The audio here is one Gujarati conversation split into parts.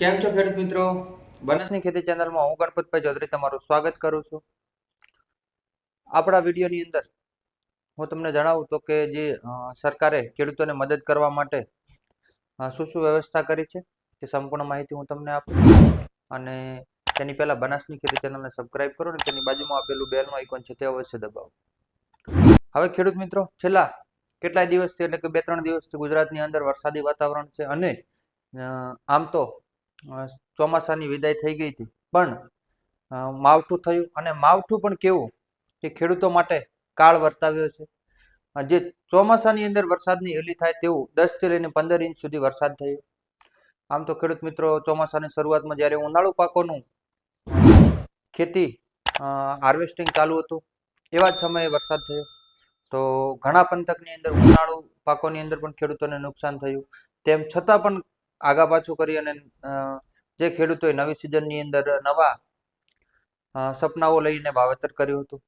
કેમ છો ખેડૂત મિત્રો? બનાસની ખેતી ચેનલમાં હું ગણપતભાઈ ચૌધરી તમારું સ્વાગત કરું છું. આપણા વિડીયોની અંદર હું તમને જણાવું તો કે જે સરકારે ખેડૂતોને મદદ કરવા માટે શું શું વ્યવસ્થા કરી છે તે સંપૂર્ણ માહિતી હું તમને આપું. અને તેની પહેલા બનાસની ખેતી ચેનલને સબસ્ક્રાઇબ કરો અને તેની બાજુમાં આપેલું બેલનું આઇકોન છે તે અવશ્ય દબાવો. હવે ખેડૂત મિત્રો, છેલ્લા કેટલાય દિવસથી એટલે કે બે ત્રણ દિવસથી ગુજરાતની અંદર વરસાદી વાતાવરણ છે અને આમ તો ચોમાસાની વિદાય થઈ ગઈ હતી. પણ માવઠું થયું અને માવઠું પણ કેવું કે ખેડૂતો માટે કાળ વર્તાવ્યો છે. જે ચોમાસાની અંદર વરસાદની હેલી થાય તેવું દસથી લઈને પંદર ઇંચ સુધી વરસાદ થયો. આમ તો ખેડૂત મિત્રો, ચોમાસાની શરૂઆતમાં જ્યારે ઉનાળુ પાકોનું ખેતી હાર્વેસ્ટિંગ ચાલુ હતું, એવા જ સમયે વરસાદ થયો. તો ઘણા પંથકની અંદર ઉનાળુ પાકોની અંદર પણ ખેડૂતોને નુકસાન થયું. તેમ છતાં પણ આગા પાછું કરી અને જે ખેડૂતોએ નવી સિઝનની અંદર નવા સપનાઓ લઈને વાવેતર કર્યું હતું.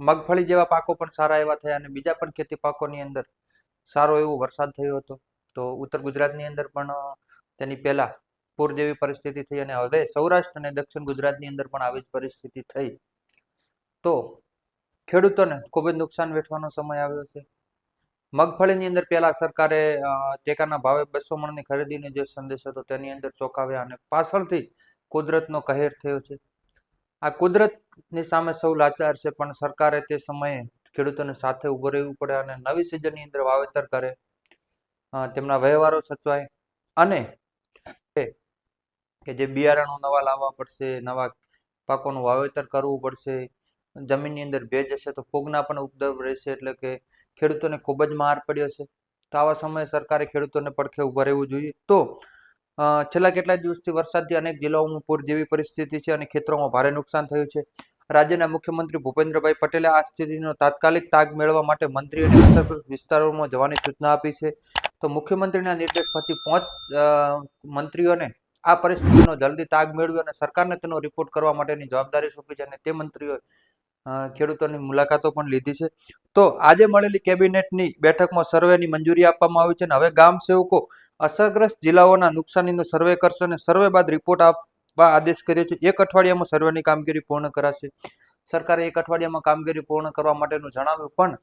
મગફળી જેવા પાકો પણ સારા એવા થયા અને બીજા પણ ખેતી પાકોની અંદર સારો એવો વરસાદ થયો હતો. તો ઉત્તર ગુજરાતની અંદર પણ તેની પહેલા પૂર જેવી પરિસ્થિતિ થઈ અને હવે સૌરાષ્ટ્ર અને દક્ષિણ ગુજરાતની અંદર પણ આવી જ પરિસ્થિતિ થઈ. તો ખેડૂતોને ખૂબ જ નુકસાન વેઠવાનો સમય આવ્યો છે. મગફળીની અંદર પહેલા સરકારે ટેકાના ભાવે બસો મણની ખરીદીનો જે સંદેશ હતો તેની અંદર ચોંકાવ્યા અને પાછળથી કુદરતનો કહેર થયો છે. આ કુદરતની સામે સૌ લાચાર છે, પણ સરકારે તે સમયે ખેડૂતોને સાથે ઊભો રહેવું પડે અને નવી સિઝનની અંદર વાવેતર કરે તેમના વ્યવહારો સચવાય અને કે જે બિયારણો નવા લાવવા પડશે, નવા પાકોનું વાવેતર કરવું પડશે જમીનની અંદર ભેજ હશે તો ફૂગના પણ ઉપદ્રવ રહેશે એટલે કે ખેડૂતોને ખૂબ જ માર પડ્યો છે. તો આવા સમયે સરકારે ખેડૂતોને પડખે ઊભા રહેવું જોઈએ. તો છેલ્લા કેટલા દિવસથી વરસાદથી અનેક જિલ્લાઓમાં પૂર જેવી પરિસ્થિતિ છે અને ખેતરોમાં ભારે નુકસાન થયું છે. રાજ્યના મુખ્યમંત્રી ભૂપેન્દ્રભાઈ પટેલે આ સ્થિતિનો તાત્કાલિક તાગ મેળવવા માટે મંત્રીઓને અસરગ્રસ્ત વિસ્તારોમાં જવાની સૂચના આપી છે. તો મુખ્યમંત્રીના નિર્દેશ પછી પાંચ મંત્રીઓને આ પરિસ્થિતિનો જલ્દી તાગ મેળવ્યો અને સરકારને તેનો રિપોર્ટ કરવા માટેની જવાબદારી સોંપી છે અને તે મંત્રીઓએ ખેડૂતોની મુલાકાતો પણ લીધી છે. તો આજે મળેલી કેબિનેટની બેઠકમાં સર્વેની મંજૂરી આપવામાં આવી છે અને હવે ગામ સેવકો અસરગ્રસ્ત જિલ્લાઓના નુકસાનીનો સર્વે કરશે અને સર્વે બાદ રિપોર્ટ આપવા આદેશ કર્યો છે. એક અઠવાડિયામાં સર્વેની કામગીરી પૂર્ણ કરાશે. સરકારે એક અઠવાડિયામાં કામગીરી પૂર્ણ કરવા માટેનું જણાવ્યું, પણ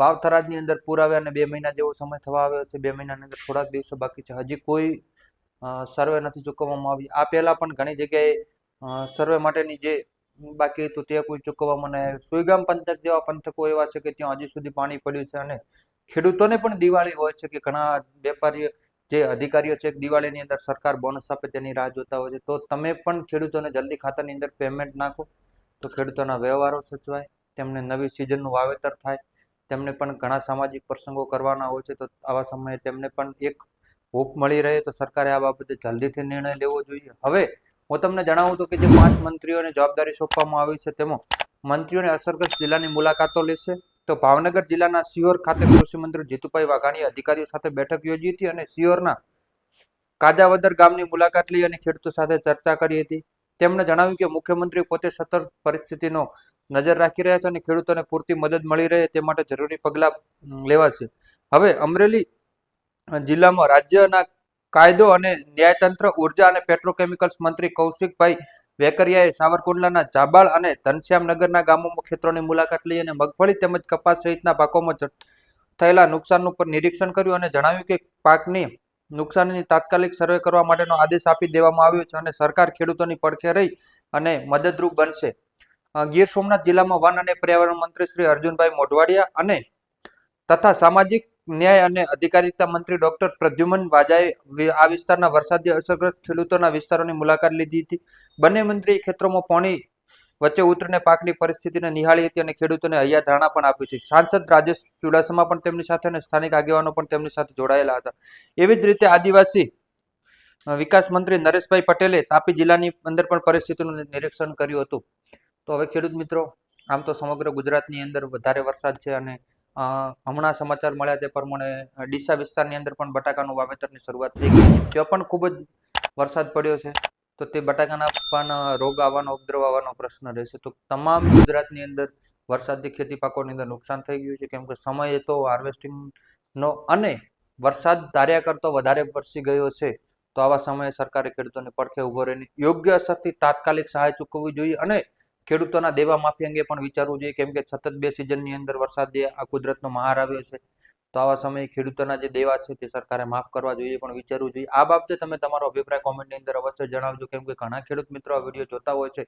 વાવથરાજની અંદર પૂર આવ્યા અને બે મહિના જેવો સમય થવા આવ્યો છે. બે મહિનાની અંદર થોડાક દિવસો બાકી છે. હજી કોઈ સર્વે નથી ચૂકવવામાં આવી આ પહેલાં પણ ઘણી જગ્યાએ સર્વે માટેની જે બાકી તો તે કોઈ ચૂકવવામાં નહીં આવ્યું સુઈગામ પંથક જેવા પંથકો એવા છે કે ત્યાં હજી સુધી પાણી પડ્યું છે અને ખેડૂતોને પણ દિવાળી હોય છે કે ઘણા વેપારીઓ, જે અધિકારીઓ છે દિવાળીની અંદર સરકાર બોનસ આપે તેની રાહ જોતા હોય છે. તો તમે પણ ખેડૂતોને જલ્દી ખાતાની અંદર પેમેન્ટ નાખો. તો ખેડૂતોના વ્યવહારો સચવાય, તેમને નવી સિઝનનું વાવેતર થાય, તેમને પણ ઘણા સામાજિક પ્રસંગો કરવાના હોય છે. તો આવા સમયે તેમને પણ એક હોપ મળી રહે તો સરકારે આ બાબતે જલ્દીથી નિર્ણય લેવો જોઈએ. હવે હું તમને જણાવું તો કે જે પાંચ મંત્રીઓને જવાબદારી સોંપવામાં આવી છે તેમાં મંત્રીઓને અસરગ્રસ્ત જિલ્લાની મુલાકાતો લેશે તો ભાવનગર જિલ્લાના સિયોર ખાતે કૃષિ મંત્રી જીતુભાઈ વાઘાણીએ અધિકારીઓ સાથે બેઠક યોજી હતી અને સિયોરના કાજાવદર ગામની મુલાકાત લઈ અને ખેડૂતો સાથે ચર્ચા કરી હતી. તેમણે જણાવ્યું કે મુખ્યમંત્રી પોતે સતત પરિસ્થિતિનો નજર રાખી રહ્યા છે અને ખેડૂતોને પૂરતી મદદ મળી રહે તે માટે જરૂરી પગલાં લેવાશે. હવે અમરેલી જિલ્લામાં રાજ્યના કાયદો અને ન્યાયતંત્ર, ઊર્જા અને પેટ્રોકેમિકલ્સ મંત્રી કૌશિકભાઈ વેકરિયાએ સાવરકુંડલાના જાબાળ અને ઘનશ્યામનગરના ગામોમાં ખેતરોની મુલાકાત લઈ અને મગફળી તેમજ કપાસ સહિતના પાકોમાં થયેલા નુકસાનનું ઉપર નિરીક્ષણ કર્યું અને જણાવ્યું કે પાકની નુકસાનીની તાત્કાલિક સર્વે કરવા માટેનો આદેશ આપી દેવામાં આવ્યો છે અને સરકાર ખેડૂતોની પડખે રહી અને મદદરૂપ બનશે. ગીર સોમનાથ જિલ્લામાં વન અને પર્યાવરણ મંત્રી શ્રી અર્જુનભાઈ મોઢવાડિયા અને તથા સામાજિક ન્યાય અને અધિકારિતા મંત્રી ડોક્ટર પ્રદ્યુમન વાજાએ આ વિસ્તારના વરસાદી અસરગ્રસ્ત ખેડૂતોના વિસ્તારોની મુલાકાત લીધી હતી. બંને મંત્રીએ ખેતરોમાં પાણી વચ્ચે ઉતરીને પાકની પરિસ્થિતિને નિહાળી હતી અને ખેડૂતોને હૈયા ધારણા પણ આપી છે. સાંસદ રાજેશ ચુડાસમા પણ તેમની સાથે અને સ્થાનિક આગેવાનો પણ તેમની સાથે જોડાયેલા હતા. એવી જ રીતે આદિવાસી વિકાસ મંત્રી નરેશભાઈ પટેલે તાપી જિલ્લાની અંદર પણ પરિસ્થિતિનું નિરીક્ષણ કર્યું હતું. તો હવે ખેડૂત મિત્રો, આમ તો સમગ્ર ગુજરાતની અંદર વધારે વરસાદ છે અને હમણાં સમાચાર મળ્યા તે પ્રમાણે ડીસા વિસ્તારની અંદર પણ બટાકાનું વાવેતરની શરૂઆત થઈ ગઈ. ત્યાં પણ ખૂબ જ વરસાદ પડ્યો છે. તો તે બટાકાના પણ રોગ આવવાનો, ઉપદ્રવ આવવાનો પ્રશ્ન રહેશે. તો તમામ ગુજરાતની અંદર વરસાદથી ખેતી પાકોની અંદર નુકસાન થઈ ગયું છે. કેમ કે સમય તો હાર્વેસ્ટિંગનો અને વરસાદ ધાર્યા કરતો વધારે વરસી ગયો છે. તો આવા સમયે સરકારે ખેડૂતોને પડખે ઊભો રહીને યોગ્ય અસરથી તાત્કાલિક સહાય ચૂકવવી જોઈએ અને ખેડૂતોના દેવા માફી અંગે પણ વિચારવું જોઈએ. કેમ કે સતત બે સિઝનની અંદર વરસાદે આ કુદરતનો મહાર આવ્યો છે. તો આવા સમયે ખેડૂતોના જે દેવા છે તે સરકારે માફ કરવા જોઈએ પણ વિચારવું જોઈએ. આ બાબતે તમે તમારો અભિપ્રાય કોમેન્ટની અંદર અવશ્ય જણાવજો. કેમ કે ઘણા ખેડૂત મિત્રો આ વીડિયો જોતા હોય છે.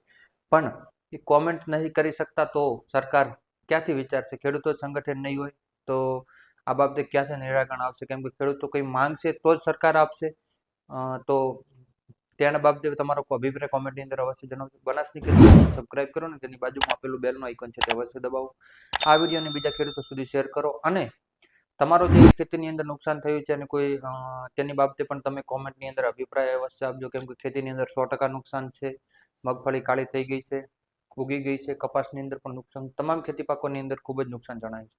પણ એ કોમેન્ટ નહીં કરી શકતા તો સરકાર ક્યાંથી વિચારશે? ખેડૂતો સંગઠન નહીં હોય તો આ બાબતે ક્યાંથી નિરાકરણ આવશે? કેમ કે ખેડૂતો કંઈ માંગશે તો જ સરકાર આપશે. તો તેના બાબતે તમારો અભિપ્રાય કોમેન્ટની અંદર અવશ્ય જણાવજો. બનાસની ખેતી સબસ્ક્રાઇબ કરો ને તેની બાજુમાં આપેલું બેલનો આઇકન છે તે અવશ્ય દબાવો. આ વિડીયોને બીજા ખેડૂતો સુધી શેર કરો અને તમારો જે ખેતીની અંદર નુકસાન થયું છે અને કોઈ તેની બાબતે પણ તમે કોમેન્ટની અંદર અભિપ્રાય અવશ્ય આપજો. કેમ કે ખેતીની અંદર સો ટકા નુકસાન છે, મગફળી કાળી થઈ ગઈ છે, ઉગી ગઈ છે, કપાસની અંદર પણ નુકસાન, તમામ ખેતી પાકોની અંદર ખૂબ જ નુકસાન જણાય છે.